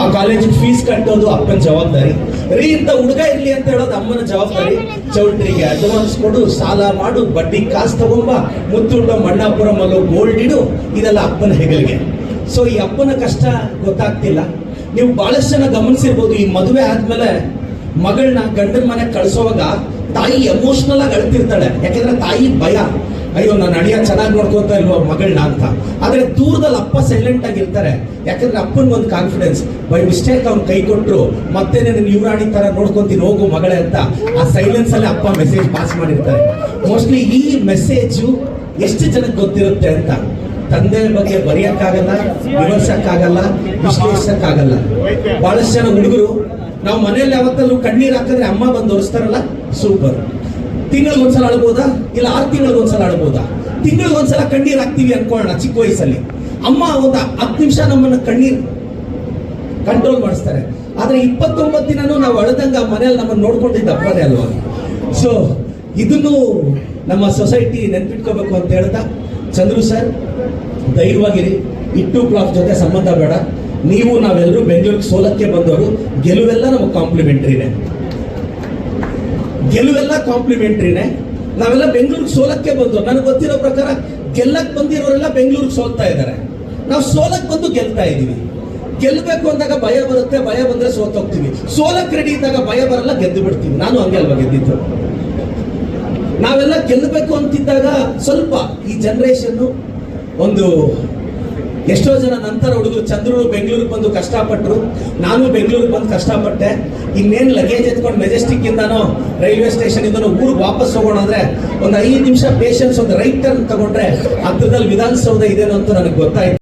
ಆ ಕಾಲೇಜಿಗೆ ಫೀಸ್ ಕಟ್ಟೋದು ಅಪ್ಪನ ಜವಾಬ್ದಾರಿ. ರೀ, ಇಂಥ ಹುಡುಗ ಇರ್ಲಿ ಅಂತ ಹೇಳೋದು ಅಮ್ಮನ ಜವಾಬ್ದಾರಿ. ಚೌಟ್ರಿಗೆ ಅಡ್ವಾನ್ಸ್ ಕೊಡು ಸಾಲ ಮಾಡು, ಬಡ್ಡಿ ಕಾಸು ತಗೊಂಬ ಮುತ್ತುಂಡ ಮಣ್ಣಾಪುರ ಮಗ ಗೋಲ್ಡ್ ಇಡು, ಇದೆಲ್ಲ ಅಪ್ಪನ ಹೆಗಲಿಗೆ. ಸೊ ಈ ಅಪ್ಪನ ಕಷ್ಟ ಗೊತ್ತಾಗ್ತಿಲ್ಲ. ನೀವು ಬಹಳಷ್ಟು ಜನ ಗಮನಿಸಿರ್ಬೋದು, ಈ ಮದುವೆ ಆದ್ಮೇಲೆ ಮಗಳನ್ನ ಗಂಡನ ಮನೆಗೆ ಕಳಿಸೋವಾಗ ತಾಯಿ ಎಮೋಷನಲ್ ಆಗಿ ಅಳ್ತಿರ್ತಾಳೆ. ಯಾಕೆಂದ್ರೆ ತಾಯಿ ಭಯ. ಅಯ್ಯೋ, ನನ್ನ ಅಡಿಯ ಚೆನ್ನಾಗಿ ನೋಡ್ಕೊತಾ ಇಲ್ವೋ ಮಗಳನ್ನ ಅಂತ. ಆದ್ರೆ ದೂರದಲ್ಲಿ ಅಪ್ಪ ಸೈಲೆಂಟ್ ಆಗಿರ್ತಾರೆ ಯಾಕಂದ್ರೆ ಅಪ್ಪನ ಒಂದು ಕಾನ್ಫಿಡೆನ್ಸ್ ಬೈ ಮಿಸ್ಟೇಕ್ ಅವ್ನು ಕೈ ಕೊಟ್ರು ಮತ್ತೆ ನಾನು ಯುವರಾಣಿ ತರ ನೋಡ್ಕೊಂತೀನಿ, ಹೋಗು ಮಗಳೇ ಅಂತ. ಆ ಸೈಲೆನ್ಸ್ ಅಲ್ಲಿ ಅಪ್ಪ ಮೆಸೇಜ್ ಪಾಸ್ ಮಾಡಿರ್ತಾರೆ. ಮೋಸ್ಟ್ಲಿ ಈ ಮೆಸೇಜು ಎಷ್ಟು ಜನಕ್ಕೆ ಗೊತ್ತಿರುತ್ತೆ ಅಂತ. ತಂದೆ ಬಗ್ಗೆ ಬರೆಯಕ್ಕಾಗಲ್ಲ ವಿವರ್ಸಕ್ಕಾಗಲ್ಲ ವಿಶ್ಲೇಷಿಸಕ್ಕಾಗಲ್ಲ ಬಹಳಷ್ಟು ಜನ ಹುಡುಗರು, ನಾವು ಮನೆಯಲ್ಲಿ ಯಾವತ್ತಲ್ಲೂ ಕಣ್ಣೀರು ಹಾಕಿದ್ರೆ ಅಮ್ಮ ಬಂದು ಒರೆಸ್ತಾರಲ್ಲ ಸೂಪರ್ ತಿಂಗಳಿಗೆ ಒಂದ್ಸಲ ಅಳ್ಬೋದಾ ಇಲ್ಲ ಆರು ತಿಂಗಳಿಗೆ ಒಂದ್ಸಲ ಅಳ್ಬೋದಾ ತಿಂಗಳಿಗೆ ಒಂದ್ಸಲ ಕಣ್ಣೀರ್ ಹಾಕ್ತೀವಿ ಅನ್ಕೊಳ್ಳೋಣ ಚಿಕ್ಕ ವಯಸ್ಸಲ್ಲಿ. ಅಮ್ಮ ಒಂದು ಹತ್ತು ನಿಮಿಷ ನಮ್ಮನ್ನ ಕಣ್ಣೀರ್ ಕಂಟ್ರೋಲ್ ಮಾಡಿಸ್ತಾರೆ. ಆದ್ರೆ ಇಪ್ಪತ್ತೊಂಬತ್ತು ದಿನನೂ ನಾವು ಅಳದಂಗ ಮನೆಯಲ್ಲಿ ನಮ್ಮನ್ನು ನೋಡ್ಕೊಂಡಿದ್ದ ಅಪ್ಪನೇ ಅಲ್ವಾ? ಸೊ ಇದನ್ನು ನಮ್ಮ ಸೊಸೈಟಿ ನೆನ್ಪಿಟ್ಕೋಬೇಕು ಅಂತ ಹೇಳ್ತಾ, ಚಂದ್ರು ಸರ್, ಧೈರ್ಯವಾಗಿರಿ. ಇಟ್ಟು ಕ್ಲಾಕ್ ಜೊತೆ ಸಂಬಂಧ ಬೇಡ. ನೀವು ನಾವೆಲ್ಲರೂ ಬೆಂಗಳೂರಿಗೆ ಸೋಲಕ್ಕೆ ಬಂದವರು, ಗೆಲುವೆಲ್ಲ ನಮಗೆ ಕಾಂಪ್ಲಿಮೆಂಟ್ರಿನೇ ಗೆಲುವೆಲ್ಲ ಕಾಂಪ್ಲಿಮೆಂಟ್ರಿನೇ ನಾವೆಲ್ಲ ಬೆಂಗಳೂರಿಗೆ ಸೋಲಕ್ಕೆ ಬಂದು ನನಗೆ ಗೊತ್ತಿರೋ ಪ್ರಕಾರ ಗೆಲ್ಲಕ್ಕೆ ಬಂದಿರೋರೆಲ್ಲ ಬೆಂಗಳೂರಿಗೆ ಸೋಲ್ತಾ ಇದ್ದಾರೆ ನಾವು ಸೋಲಕ್ಕೆ ಬಂದು ಗೆಲ್ತಾ ಇದ್ದೀವಿ ಗೆಲ್ಲಬೇಕು ಅಂದಾಗ ಭಯ ಬರುತ್ತೆ, ಭಯ ಬಂದ್ರೆ ಸೋತೋಗ್ತೀವಿ ಸೋಲಕ್ಕೆ ರೆಡಿ ಇದ್ದಾಗ ಭಯ ಬರಲ್ಲ, ಗೆದ್ದು ಬಿಡ್ತೀವಿ. ನಾನು ಹಂಗೆ ಅಲ್ವಾ ಗೆದ್ದಿದ್ದು? ನಾವೆಲ್ಲ ಗೆಲ್ಲಬೇಕು ಅಂತಿದ್ದಾಗ ಸ್ವಲ್ಪ ಈ ಜನರೇಷನ್ ಒಂದು ಎಷ್ಟೋ ಜನ ನಂತರ ಹುಡುಗರು ಚಂದ್ರರು, ಬೆಂಗಳೂರಿಗೆ ಬಂದು ಕಷ್ಟಪಟ್ಟರು ನಾನು ಬೆಂಗಳೂರಿಗೆ ಬಂದು ಕಷ್ಟಪಟ್ಟೆ. ಇನ್ನೇನು ಲಗೇಜ್ ಎತ್ಕೊಂಡು ಮೆಜೆಸ್ಟಿಕ್ ಇಂದನೋ ರೈಲ್ವೆ ಸ್ಟೇಷನ್ ಇಂದನೋ ಊರಿಗೆ ವಾಪಸ್ ಹೋಗೋಣ ಅಂದ್ರೆ ಒಂದು ಐದು ನಿಮಿಷ ಪೇಷನ್ಸ್ ಒಂದು ರೈಟ್ ಟರ್ನ್ ತಗೊಂಡ್ರೆ ಹತ್ರದಲ್ಲಿ ವಿಧಾನಸೌಧ ಇದೇನೋ ಅಂತ ನನಗೆ ಗೊತ್ತಾಯ್ತು.